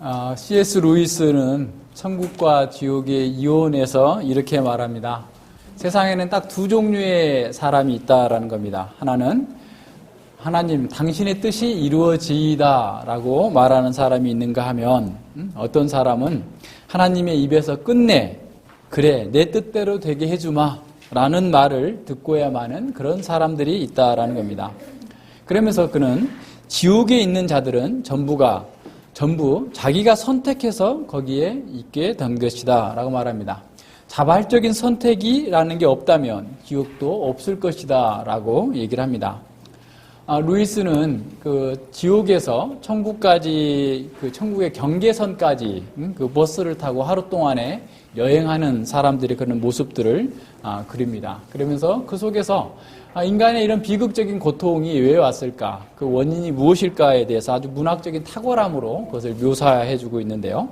어, C.S. 루이스는 천국과 지옥의 이혼에서 이렇게 말합니다. 세상에는 딱 두 종류의 사람이 있다라는 겁니다. 하나는 하나님, 당신의 뜻이 이루어지이다라고 말하는 사람이 있는가 하면 음, 어떤 사람은 하나님의 입에서 끝내 그래 내 뜻대로 되게 해주마 라는 말을 듣고야만은 그런 사람들이 있다라는 겁니다. 그러면서 그는 지옥에 있는 자들은 전부가 전부 자기가 선택해서 거기에 있게 된 것이다 라고 말합니다. 자발적인 선택이라는 게 없다면 지옥도 없을 것이다 라고 얘기를 합니다. 아, 루이스는 그 지옥에서 천국까지 그 천국의 경계선까지 음, 그 버스를 타고 하루 동안에 여행하는 사람들의 그런 모습들을 아, 그립니다. 그러면서 그 속에서 아, 인간의 이런 비극적인 고통이 왜 왔을까? 그 원인이 무엇일까에 대해서 아주 문학적인 탁월함으로 그것을 묘사해 주고 있는데요.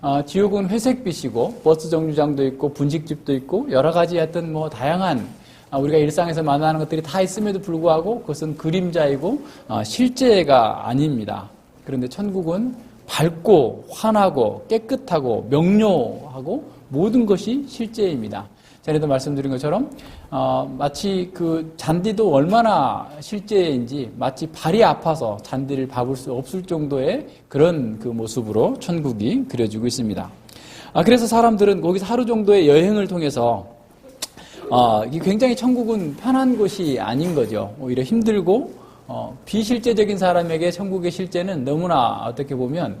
아, 지옥은 회색빛이고 버스 정류장도 있고 분식집도 있고 여러 가지 하여튼 뭐 다양한 아, 우리가 일상에서 만나는 것들이 다 있음에도 불구하고 그것은 그림자이고 아, 실제가 아닙니다. 그런데 천국은 밝고 환하고 깨끗하고 명료하고 모든 것이 실제입니다. 전에도 말씀드린 것처럼 어, 마치 그 잔디도 얼마나 실제인지 마치 발이 아파서 잔디를 밟을 수 없을 정도의 그런 그 모습으로 천국이 그려지고 있습니다. 아, 그래서 사람들은 거기서 하루 정도의 여행을 통해서 어, 이 굉장히 천국은 편한 곳이 아닌 거죠. 오히려 힘들고 어, 비실제적인 사람에게 천국의 실제는 너무나 어떻게 보면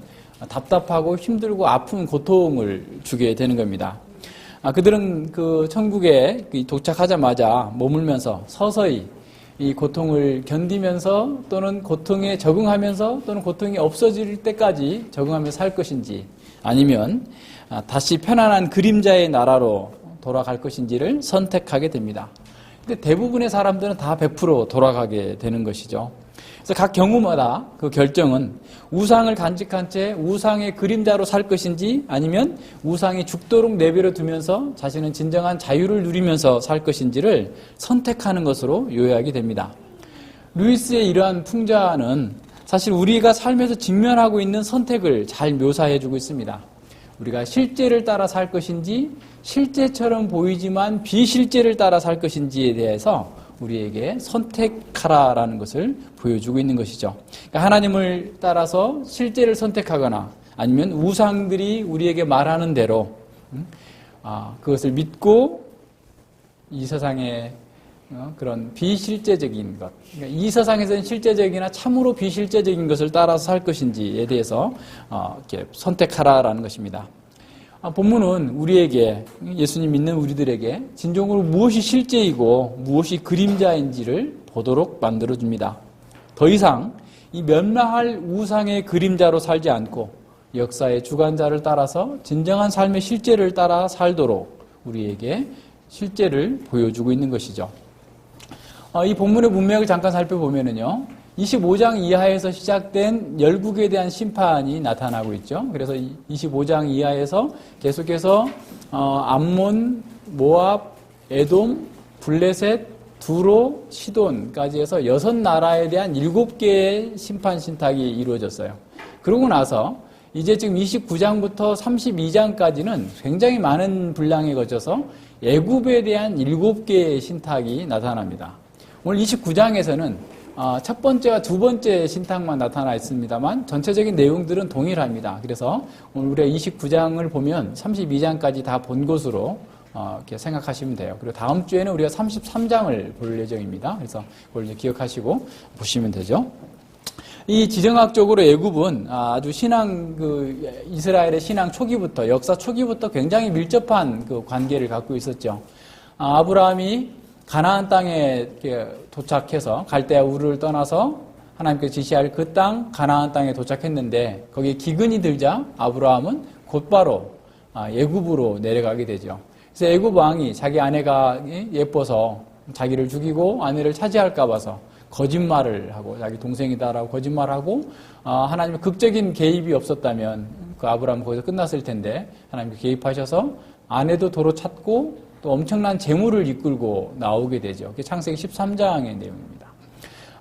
답답하고 힘들고 아픈 고통을 주게 되는 겁니다. 아, 그들은 그 천국에 도착하자마자 머물면서 서서히 이 고통을 견디면서 또는 고통에 적응하면서 또는 고통이 없어질 때까지 적응하면서 살 것인지 아니면 아, 다시 편안한 그림자의 나라로 돌아갈 것인지를 선택하게 됩니다. 근데 대부분의 사람들은 다 100% 돌아가게 되는 것이죠. 그래서 각 경우마다 그 결정은 우상을 간직한 채 우상의 그림자로 살 것인지 아니면 우상이 죽도록 내버려 두면서 자신은 진정한 자유를 누리면서 살 것인지를 선택하는 것으로 요약이 됩니다. 루이스의 이러한 풍자는 사실 우리가 삶에서 직면하고 있는 선택을 잘 묘사해 주고 있습니다. 우리가 실제를 따라 살 것인지 실제처럼 보이지만 비실제를 따라 살 것인지에 대해서 우리에게 선택하라라는 것을 보여주고 있는 것이죠. 그러니까 하나님을 따라서 실제를 선택하거나 아니면 우상들이 우리에게 말하는 대로 음, 아, 그것을 믿고 이 세상에 어, 그런 비실제적인 것, 그러니까 이 세상에서는 실제적이나 참으로 비실제적인 것을 따라서 살 것인지에 대해서 어, 이렇게 선택하라라는 것입니다. 아, 본문은 우리에게 예수님 믿는 우리들에게 진정으로 무엇이 실제이고 무엇이 그림자인지를 보도록 만들어 줍니다. 더 이상 이 면망할 우상의 그림자로 살지 않고 역사의 주관자를 따라서 진정한 삶의 실제를 따라 살도록 우리에게 실제를 보여주고 있는 것이죠. 어, 이 본문의 문맥을 잠깐 살펴보면은요. 25장 이하에서 시작된 열국에 대한 심판이 나타나고 있죠. 그래서 25장 이하에서 계속해서 어, 암몬, 모압, 에돔, 블레셋, 두로, 시돈까지 해서 여섯 나라에 대한 일곱 개의 심판 신탁이 이루어졌어요. 그러고 나서 이제 지금 29장부터 32장까지는 굉장히 많은 분량에 거쳐서 애굽에 대한 일곱 개의 신탁이 나타납니다. 오늘 29장에서는 어, 첫 번째와 두 번째 신탁만 나타나 있습니다만 전체적인 내용들은 동일합니다. 그래서 오늘 우리가 29장을 보면 32장까지 다 본 것으로 어, 이렇게 생각하시면 돼요. 그리고 다음 주에는 우리가 33장을 볼 예정입니다. 그래서 그걸 기억하시고 보시면 되죠. 이 지정학적으로 애굽은 아주 신앙 그 이스라엘의 신앙 초기부터 역사 초기부터 굉장히 밀접한 그 관계를 갖고 있었죠. 아, 아브라함이 가나안 땅에 도착해서 갈대아 우르를 떠나서 하나님께서 지시할 그 땅 가나안 땅에 도착했는데 거기에 기근이 들자 아브라함은 곧바로 아, 예굽으로 내려가게 되죠. 그래서 예굽 왕이 자기 아내가 예뻐서 자기를 죽이고 아내를 차지할까 봐서 거짓말을 하고 자기 동생이다라고 거짓말하고 아, 하나님의 극적인 개입이 없었다면 그 아브라함 거기서 끝났을 텐데 하나님께 개입하셔서 아내도 도로 찾고 또 엄청난 재물을 이끌고 나오게 되죠. 그게 창세기 13장의 내용입니다.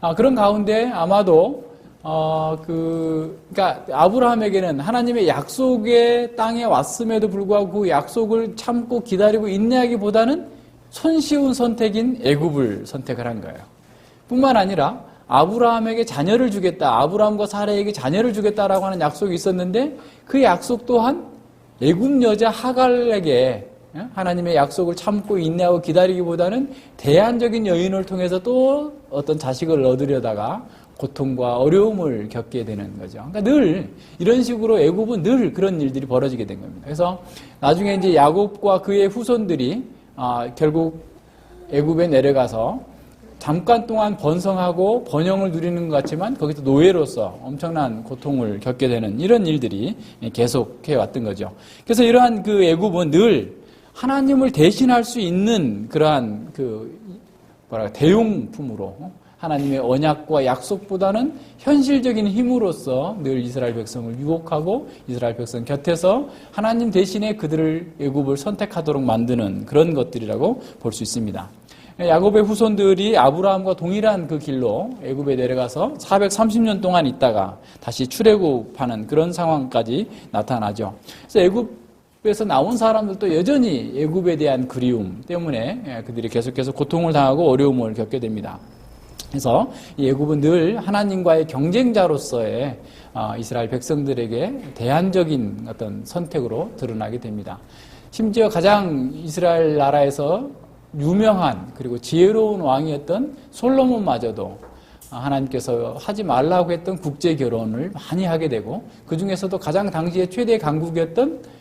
아, 그런 가운데 아마도 어, 그, 그니까, 아브라함에게는 하나님의 약속의 땅에 왔음에도 불구하고 그 약속을 참고 기다리고 인내하기보다는 손쉬운 선택인 애굽을 선택을 한 거예요. 뿐만 아니라 아브라함에게 자녀를 주겠다. 아브라함과 사라에게 자녀를 주겠다라고 하는 약속이 있었는데 그 약속 또한 애굽 여자 하갈에게 예? 하나님의 약속을 참고 인내하고 기다리기보다는 대안적인 여인을 통해서 또 어떤 자식을 얻으려다가 고통과 어려움을 겪게 되는 거죠. 그러니까 늘 이런 식으로 애굽은 늘 그런 일들이 벌어지게 된 겁니다. 그래서 나중에 이제 야곱과 그의 후손들이 아, 결국 애굽에 내려가서 잠깐 동안 번성하고 번영을 누리는 것 같지만 거기서 노예로서 엄청난 고통을 겪게 되는 이런 일들이 계속해 왔던 거죠. 그래서 이러한 그 애굽은 늘 하나님을 대신할 수 있는 그러한 그 뭐랄까 대용품으로 하나님의 언약과 약속보다는 현실적인 힘으로서 늘 이스라엘 백성을 유혹하고 이스라엘 백성 곁에서 하나님 대신에 그들을 애굽을 선택하도록 만드는 그런 것들이라고 볼 수 있습니다. 야곱의 후손들이 아브라함과 동일한 그 길로 애굽에 내려가서 430년 동안 있다가 다시 출애굽하는 그런 상황까지 나타나죠. 그래서 애굽 에서 나온 사람들도 여전히 애굽에 대한 그리움 때문에 그들이 계속해서 고통을 당하고 어려움을 겪게 됩니다. 그래서 이 애굽은 늘 하나님과의 경쟁자로서의 어, 이스라엘 백성들에게 대안적인 어떤 선택으로 드러나게 됩니다. 심지어 가장 이스라엘 나라에서 유명한 그리고 지혜로운 왕이었던 솔로몬마저도 하나님께서 하지 말라고 했던 국제 결혼을 많이 하게 되고 그 중에서도 가장 당시의 최대 강국이었던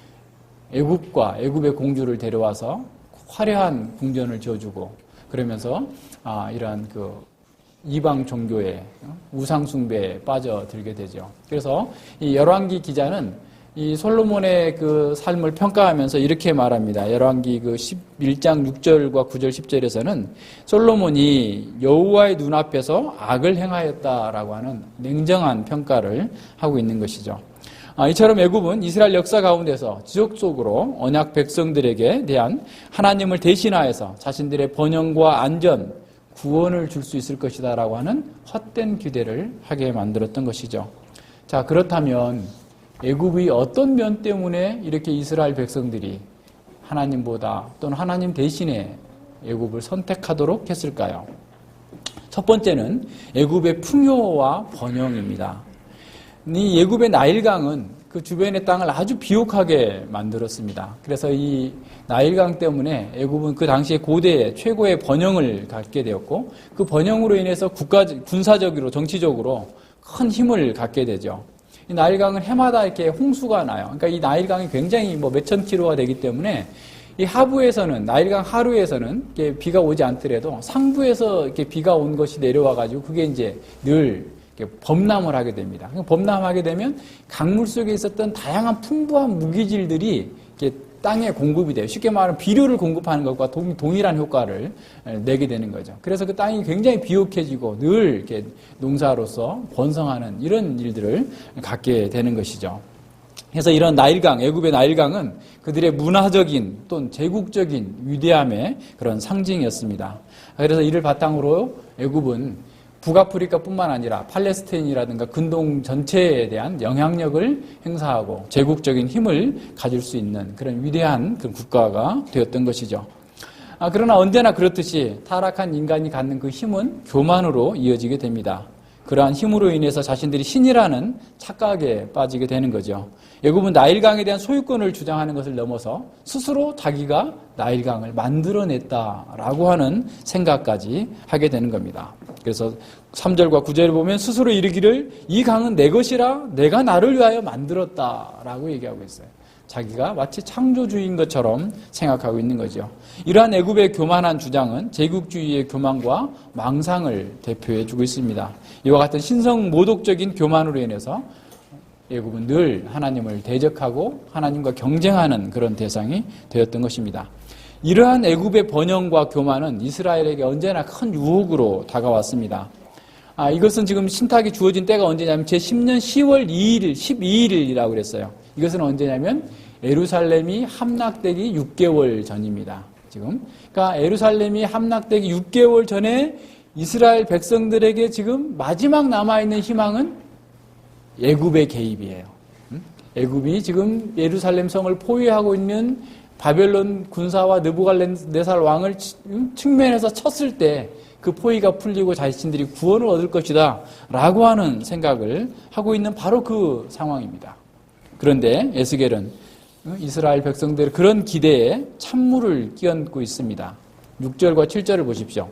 애굽과 애굽의 공주를 데려와서 화려한 궁전을 지어주고 그러면서 아, 이러한 그 이방 종교의 우상 숭배에 빠져들게 되죠. 그래서 이 열왕기 기자는 이 솔로몬의 그 삶을 평가하면서 이렇게 말합니다. 열왕기 그 11장 6절과 9절 10절에서는 솔로몬이 여호와의 눈앞에서 악을 행하였다라고 하는 냉정한 평가를 하고 있는 것이죠. 아, 이처럼 애굽은 이스라엘 역사 가운데서 지속적으로 언약 백성들에게 대한 하나님을 대신하여서 자신들의 번영과 안전, 구원을 줄 수 있을 것이다라고 하는 헛된 기대를 하게 만들었던 것이죠. 자, 그렇다면 애굽의 어떤 면 때문에 이렇게 이스라엘 백성들이 하나님보다 또는 하나님 대신에 애굽을 선택하도록 했을까요? 첫 번째는 애굽의 풍요와 번영입니다. 이 애굽의 나일강은 그 주변의 땅을 아주 비옥하게 만들었습니다. 그래서 이 나일강 때문에 애굽은 그 당시에 고대 최고의 번영을 갖게 되었고 그 번영으로 인해서 국가 군사적으로 정치적으로 큰 힘을 갖게 되죠. 이 나일강은 해마다 이렇게 홍수가 나요. 그러니까 이 나일강이 굉장히 뭐 몇천 킬로가 되기 때문에 이 하부에서는 나일강 하루에서는 비가 오지 않더라도 상부에서 이렇게 비가 온 것이 내려와 가지고 그게 이제 늘 범람을 하게 됩니다. 범람하게 되면 강물 속에 있었던 다양한 풍부한 무기질들이 땅에 공급이 돼요. 쉽게 말하면 비료를 공급하는 것과 동 일한 효과를 내게 되는 거죠. 그래서 그 땅이 굉장히 비옥해지고 늘 이렇게 농사로서 번성하는 이런 일들을 갖게 되는 것이죠. 그래서 이런 나일강, 애굽의 나일강은 그들의 문화적인 또는 제국적인 위대함의 그런 상징이었습니다. 그래서 이를 바탕으로 애굽은 북아프리카뿐만 아니라 팔레스타인이라든가 근동 전체에 대한 영향력을 행사하고 제국적인 힘을 가질 수 있는 그런 위대한 그런 국가가 되었던 것이죠. 아, 그러나 언제나 그렇듯이 타락한 인간이 갖는 그 힘은 교만으로 이어지게 됩니다. 그러한 힘으로 인해서 자신들이 신이라는 착각에 빠지게 되는 거죠. 애굽은 나일강에 대한 소유권을 주장하는 것을 넘어서 스스로 자기가 나일강을 만들어냈다라고 하는 생각까지 하게 되는 겁니다. 그래서 3절과 9절을 보면 스스로 이르기를 이 강은 내 것이라 내가 나를 위하여 만들었다라고 얘기하고 있어요. 자기가 마치 창조주의인 것처럼 생각하고 있는 거죠. 이러한 애굽의 교만한 주장은 제국주의의 교만과 망상을 대표해 주고 있습니다. 이와 같은 신성 모독적인 교만으로 인해서 애굽은 늘 하나님을 대적하고 하나님과 경쟁하는 그런 대상이 되었던 것입니다. 이러한 애굽의 번영과 교만은 이스라엘에게 언제나 큰 유혹으로 다가왔습니다. 아, 이것은 지금 신탁이 주어진 때가 언제냐면 제 10년 10월 2일, 12일이라고 그랬어요. 이것은 언제냐면 에루살렘이 함락되기 6개월 전입니다. 지금. 그러니까 에루살렘이 함락되기 6개월 전에 이스라엘 백성들에게 지금 마지막 남아있는 희망은 애굽의 개입이에요. 음? 애굽이 지금 예루살렘 성을 포위하고 있는 바벨론 군사와 느부갈네살 왕을 음? 측면에서 쳤을 때 그 포위가 풀리고 자신들이 구원을 얻을 것이다 라고 하는 생각을 하고 있는 바로 그 상황입니다. 그런데 에스겔은 어, 이스라엘 백성들의 그런 기대에 찬물을 끼얹고 있습니다. 6절과 7절을 보십시오.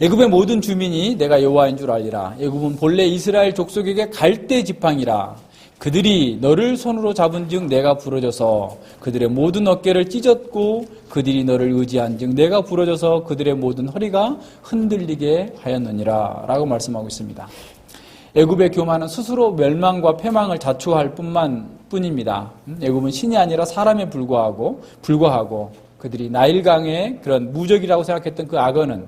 애굽의 모든 주민이 내가 여호와인 줄 알리라. 애굽은 본래 이스라엘 족속에게 갈대 지팡이라. 그들이 너를 손으로 잡은즉 내가 부러져서 그들의 모든 어깨를 찢었고 그들이 너를 의지한즉 내가 부러져서 그들의 모든 허리가 흔들리게 하였느니라라고 말씀하고 있습니다. 애굽의 교만은 스스로 멸망과 패망을 자초할 뿐만 뿐입니다. 애굽은 신이 아니라 사람에 불과하고 불과하고 그들이 나일강의 그런 무적이라고 생각했던 그 악어는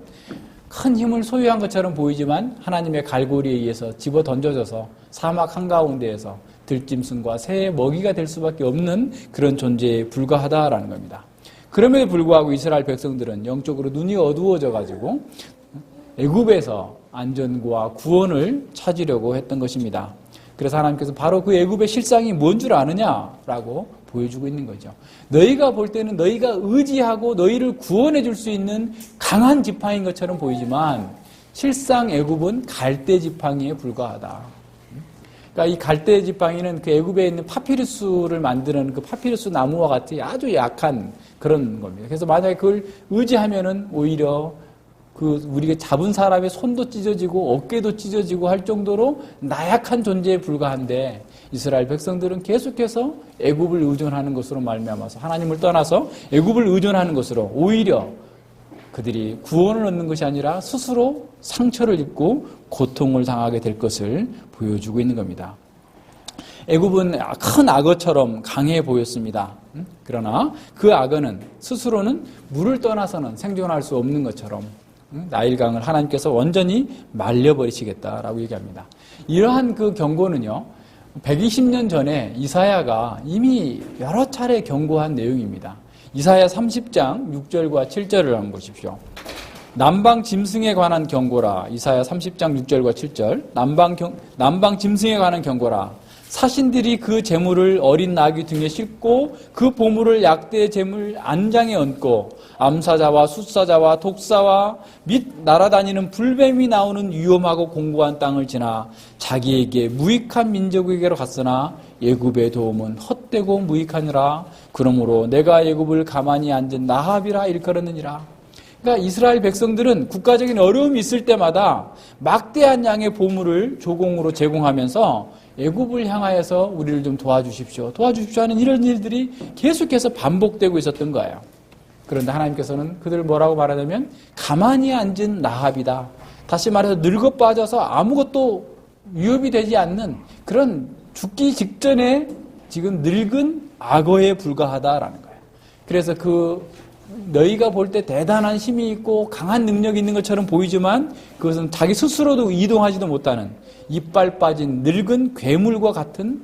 큰 힘을 소유한 것처럼 보이지만 하나님의 갈고리에 의해서 집어 던져져서 사막 한가운데에서 들짐승과 새의 먹이가 될 수밖에 없는 그런 존재에 불과하다라는 겁니다. 그럼에도 불구하고 이스라엘 백성들은 영적으로 눈이 어두워져 가지고 애굽에서 안전과 구원을 찾으려고 했던 것입니다. 그래서 하나님께서 바로 그 애굽의 실상이 뭔 줄 아느냐라고 보여주고 있는 거죠. 너희가 볼 때는 너희가 의지하고 너희를 구원해 줄 수 있는 강한 지팡인 것처럼 보이지만 실상 애굽은 갈대 지팡이에 불과하다. 그러니까 이 갈대 지팡이는 그 애굽에 있는 파피루스를 만드는 그 파피루스 나무와 같이 아주 약한 그런 겁니다. 그래서 만약에 그걸 의지하면은 오히려 그 우리가 잡은 사람의 손도 찢어지고 어깨도 찢어지고 할 정도로 나약한 존재에 불과한데 이스라엘 백성들은 계속해서 애굽을 의존하는 것으로 말미암아서 하나님을 떠나서 애굽을 의존하는 것으로 오히려 그들이 구원을 얻는 것이 아니라 스스로 상처를 입고 고통을 당하게 될 것을 보여주고 있는 겁니다. 애굽은 큰 악어처럼 강해 보였습니다. 그러나 그 악어는 스스로는 물을 떠나서는 생존할 수 없는 것처럼 나일강을 하나님께서 완전히 말려버리시겠다라고 얘기합니다. 이러한 그 경고는요, 120년 전에 이사야가 이미 여러 차례 경고한 내용입니다. 이사야 30장 6절과 7절을 한번 보십시오. 남방 짐승에 관한 경고라. 이사야 30장 6절과 7절. 남방 경, 남방 짐승에 관한 경고라. 사신들이 그 재물을 어린 나귀 등에 싣고 그 보물을 약대 재물 안장에 얹고 암사자와 숫사자와 독사와 및 날아다니는 불뱀이 나오는 위험하고 공고한 땅을 지나 자기에게 무익한 민족에게로 갔으나 예굽의 도움은 헛되고 무익하니라. 그러므로 내가 예굽을 가만히 앉은 나합이라 일컬었느니라. 그러니까 이스라엘 백성들은 국가적인 어려움이 있을 때마다 막대한 양의 보물을 조공으로 제공하면서 애굽을 향하여서 우리를 좀 도와주십시오. 도와주십시오 하는 이런 일들이 계속해서 반복되고 있었던 거예요. 그런데 하나님께서는 그들을 뭐라고 말하냐면 가만히 앉은 나합이다. 다시 말해서 늙어 빠져서 아무것도 위협이 되지 않는 그런 죽기 직전에 지금 늙은 악어에 불과하다라는 거예요. 그래서 그 너희가 볼 때 대단한 힘이 있고 강한 능력이 있는 것처럼 보이지만 그것은 자기 스스로도 이동하지도 못하는 이빨 빠진 늙은 괴물과 같은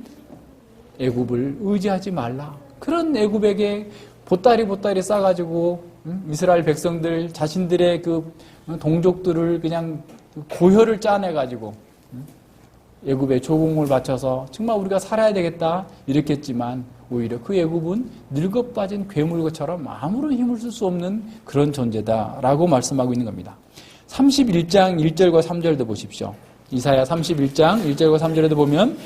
애굽을 의지하지 말라. 그런 애굽에게 보따리 보따리 싸가지고 이스라엘 백성들 자신들의 그 동족들을 그냥 고혈을 짜내가지고 애굽에 조공을 바쳐서 정말 우리가 살아야 되겠다 이렇게 했지만 오히려 그 애굽은 늙어 빠진 괴물처럼 아무런 힘을 쓸 수 없는 그런 존재다라고 말씀하고 있는 겁니다. 31장 1절과 3절도 보십시오. 이사야 31장 1절과 3절에도 보면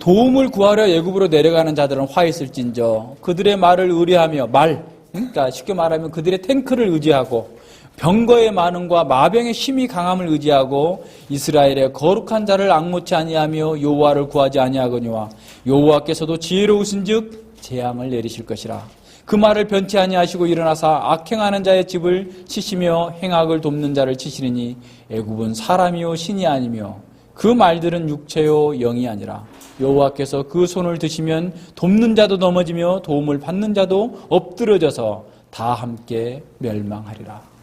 도움을 구하려 예굽으로 내려가는 자들은 화 있을진저 그들의 말을 의뢰하며 말 그러니까 쉽게 말하면 그들의 탱크를 의지하고 병거의 많음과 마병의 힘이 강함을 의지하고 이스라엘의 거룩한 자를 악모치 아니하며 여호와를 구하지 아니하거니와 여호와께서도 지혜로우신즉 재앙을 내리실 것이라 그 말을 변치 아니하시고 일어나사 악행하는 자의 집을 치시며 행악을 돕는 자를 치시리니 애굽은 사람이요 신이 아니며 그 말들은 육체요 영이 아니라 여호와께서 그 손을 드시면 돕는 자도 넘어지며 도움을 받는 자도 엎드러져서 다 함께 멸망하리라.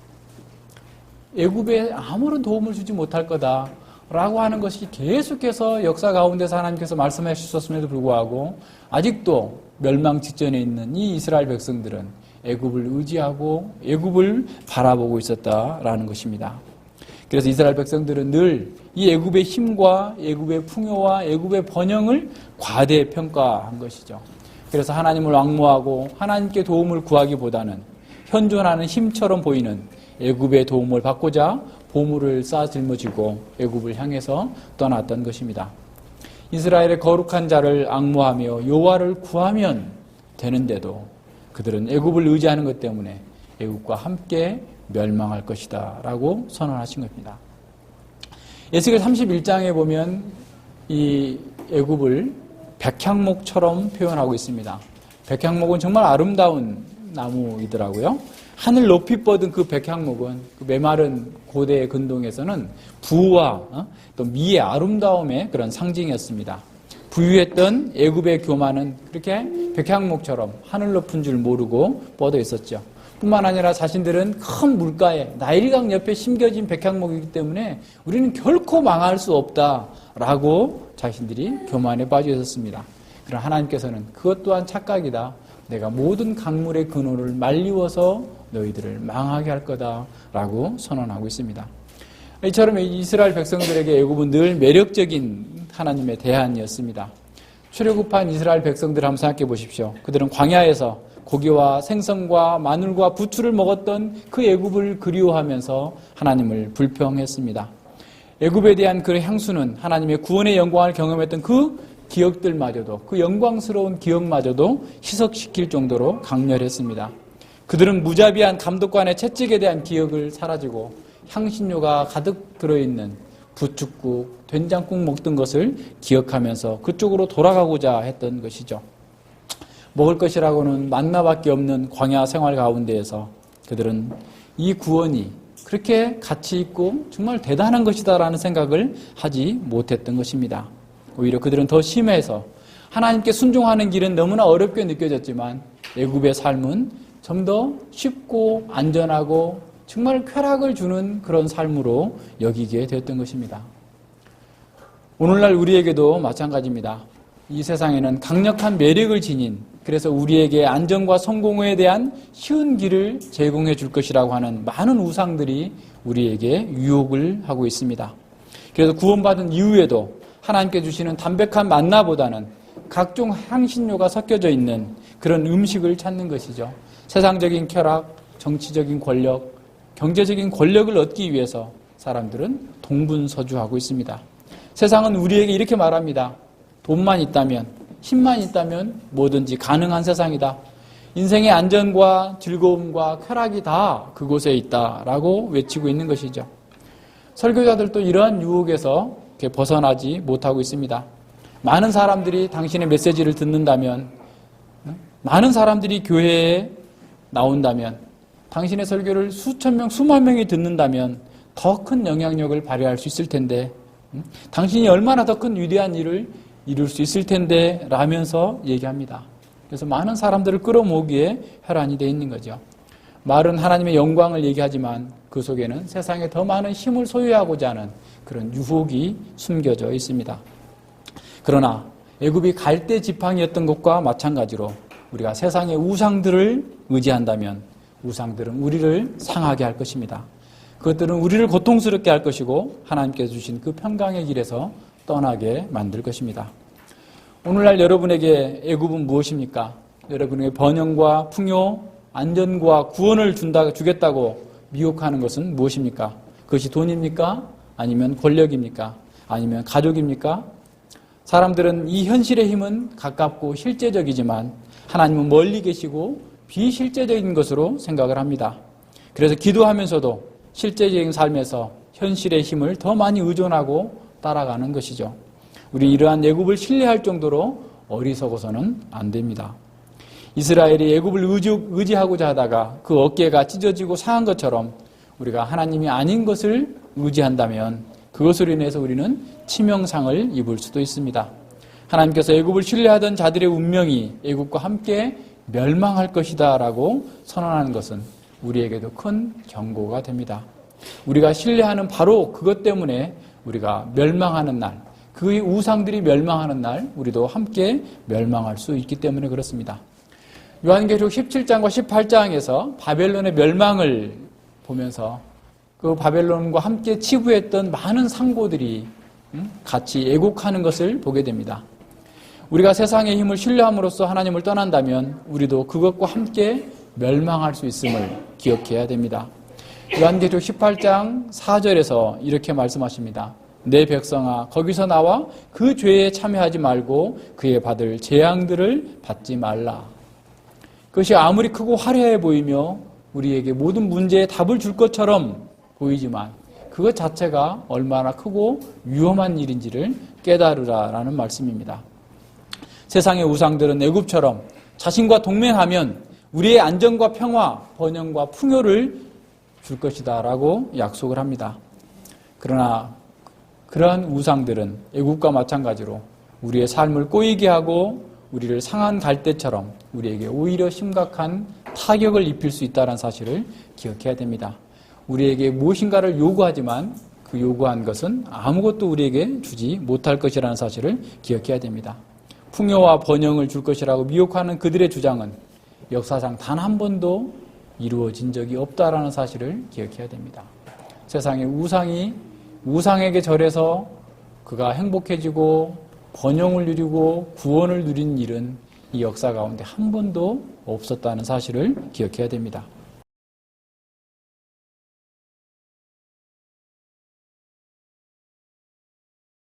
애굽에 아무런 도움을 주지 못할 거다. 라고 하는 것이 계속해서 역사 가운데서 하나님께서 말씀해 주셨음에도 불구하고 아직도 멸망 직전에 있는 이 이스라엘 백성들은 애굽을 의지하고 애굽을 바라보고 있었다라는 것입니다. 그래서 이스라엘 백성들은 늘 이 애굽의 힘과 애굽의 풍요와 애굽의 번영을 과대 평가한 것이죠. 그래서 하나님을 왕모하고 하나님께 도움을 구하기보다는 현존하는 힘처럼 보이는 애굽의 도움을 받고자 보물을 쌓아 짊어지고 애굽을 향해서 떠났던 것입니다. 이스라엘의 거룩한 자를 악모하며 여호와를 구하면 되는데도 그들은 애굽을 의지하는 것 때문에 애굽과 함께 멸망할 것이다라고 선언하신 겁니다. 에스겔 31장에 보면 이 애굽을 백향목처럼 표현하고 있습니다. 백향목은 정말 아름다운 나무이더라고요. 하늘 높이 뻗은 그 백향목은 그 메마른 고대 근동에서는 부와 어? 또 미의 아름다움의 그런 상징이었습니다. 부유했던 애굽의 교만은 그렇게 백향목처럼 하늘 높은 줄 모르고 뻗어 있었죠. 뿐만 아니라 자신들은 큰 물가에 나일강 옆에 심겨진 백향목이기 때문에 우리는 결코 망할 수 없다라고 자신들이 교만에 빠져 있었습니다. 그러나 하나님께서는 그것 또한 착각이다. 내가 모든 강물의 근원을 말리워서 너희들을 망하게 할 거다라고 선언하고 있습니다. 이처럼 이스라엘 백성들에게 애굽은 늘 매력적인 하나님의 대안이었습니다. 출애굽한 이스라엘 백성들 한번 생각해 보십시오. 그들은 광야에서 고기와 생선과 마늘과 부추를 먹었던 그 애굽을 그리워하면서 하나님을 불평했습니다. 애굽에 대한 그 향수는 하나님의 구원의 영광을 경험했던 그 기억들마저도 그 영광스러운 기억마저도 희석시킬 정도로 강렬했습니다. 그들은 무자비한 감독관의 채찍에 대한 기억을 사라지고 향신료가 가득 들어있는 부축국, 된장국 먹던 것을 기억하면서 그쪽으로 돌아가고자 했던 것이죠. 먹을 것이라고는 만나밖에 없는 광야 생활 가운데에서 그들은 이 구원이 그렇게 가치 있고 정말 대단한 것이다라는 생각을 하지 못했던 것입니다. 오히려 그들은 더 심해서 하나님께 순종하는 길은 너무나 어렵게 느껴졌지만 애굽의 삶은 좀 더 쉽고 안전하고 정말 쾌락을 주는 그런 삶으로 여기게 되었던 것입니다. 오늘날 우리에게도 마찬가지입니다. 이 세상에는 강력한 매력을 지닌 그래서 우리에게 안정과 성공에 대한 쉬운 길을 제공해 줄 것이라고 하는 많은 우상들이 우리에게 유혹을 하고 있습니다. 그래서 구원받은 이후에도 하나님께 주시는 담백한 만나보다는 각종 향신료가 섞여져 있는 그런 음식을 찾는 것이죠. 세상적인 쾌락, 정치적인 권력, 경제적인 권력을 얻기 위해서 사람들은 동분서주하고 있습니다. 세상은 우리에게 이렇게 말합니다. 돈만 있다면, 힘만 있다면 뭐든지 가능한 세상이다. 인생의 안전과 즐거움과 쾌락이 다 그곳에 있다라고 외치고 있는 것이죠. 설교자들도 이러한 유혹에서 벗어나지 못하고 있습니다. 많은 사람들이 당신의 메시지를 듣는다면, 많은 사람들이 교회에 나온다면, 당신의 설교를 수천 명, 수만 명이 듣는다면 더 큰 영향력을 발휘할 수 있을 텐데, 당신이 얼마나 더 큰 위대한 일을 이룰 수 있을 텐데, 라면서 얘기합니다. 그래서 많은 사람들을 끌어모으기에 혈안이 되어 있는 거죠. 말은 하나님의 영광을 얘기하지만 그 속에는 세상에 더 많은 힘을 소유하고자 하는 그런 유혹이 숨겨져 있습니다. 그러나 애굽이 갈대 지팡이였던 것과 마찬가지로 우리가 세상의 우상들을 의지한다면 우상들은 우리를 상하게 할 것입니다. 그것들은 우리를 고통스럽게 할 것이고 하나님께서 주신 그 평강의 길에서 떠나게 만들 것입니다. 오늘날 여러분에게 애굽은 무엇입니까? 여러분에게 번영과 풍요, 안전과 구원을 준다 주겠다고 미혹하는 것은 무엇입니까? 그것이 돈입니까? 아니면 권력입니까? 아니면 가족입니까? 사람들은 이 현실의 힘은 가깝고 실제적이지만 하나님은 멀리 계시고 비실제적인 것으로 생각을 합니다. 그래서 기도하면서도 실제적인 삶에서 현실의 힘을 더 많이 의존하고 따라가는 것이죠. 우리 이러한 애굽을 신뢰할 정도로 어리석어서는 안 됩니다. 이스라엘이 애굽을 의지, 하고자 하다가 그 어깨가 찢어지고 상한 것처럼 우리가 하나님이 아닌 것을 의지한다면 그것으로 인해서 우리는 치명상을 입을 수도 있습니다. 하나님께서 애굽을 신뢰하던 자들의 운명이 애굽과 함께 멸망할 것이다라고 선언하는 것은 우리에게도 큰 경고가 됩니다. 우리가 신뢰하는 바로 그것 때문에 우리가 멸망하는 날, 그 우상들이 멸망하는 날, 우리도 함께 멸망할 수 있기 때문에 그렇습니다. 요한계시록 17장과 18장에서 바벨론의 멸망을 보면서 그 바벨론과 함께 치부했던 많은 상고들이 음, 같이 애곡하는 것을 보게 됩니다. 우리가 세상의 힘을 신뢰함으로써 하나님을 떠난다면 우리도 그것과 함께 멸망할 수 있음을 기억해야 됩니다. 요한계시록 18장 4절에서 이렇게 말씀하십니다. 내 백성아 거기서 나와 그 죄에 참여하지 말고 그에 받을 재앙들을 받지 말라. 그것이 아무리 크고 화려해 보이며 우리에게 모든 문제에 답을 줄 것처럼 보이지만 그것 자체가 얼마나 크고 위험한 일인지를 깨달으라라는 말씀입니다. 세상의 우상들은 애굽처럼 자신과 동맹하면 우리의 안정과 평화, 번영과 풍요를 줄 것이다라고 약속을 합니다. 그러나 그러한 우상들은 애국과 마찬가지로 우리의 삶을 꼬이게 하고 우리를 상한 갈대처럼 우리에게 오히려 심각한 타격을 입힐 수 있다는 사실을 기억해야 됩니다. 우리에게 무엇인가를 요구하지만 그 요구한 것은 아무것도 우리에게 주지 못할 것이라는 사실을 기억해야 됩니다. 풍요와 번영을 줄 것이라고 미혹하는 그들의 주장은 역사상 단 한 번도 이루어진 적이 없다라는 사실을 기억해야 됩니다. 세상에 우상이 우상에게 절해서 그가 행복해지고 번영을 누리고 구원을 누린 일은 이 역사 가운데 한 번도 없었다는 사실을 기억해야 됩니다.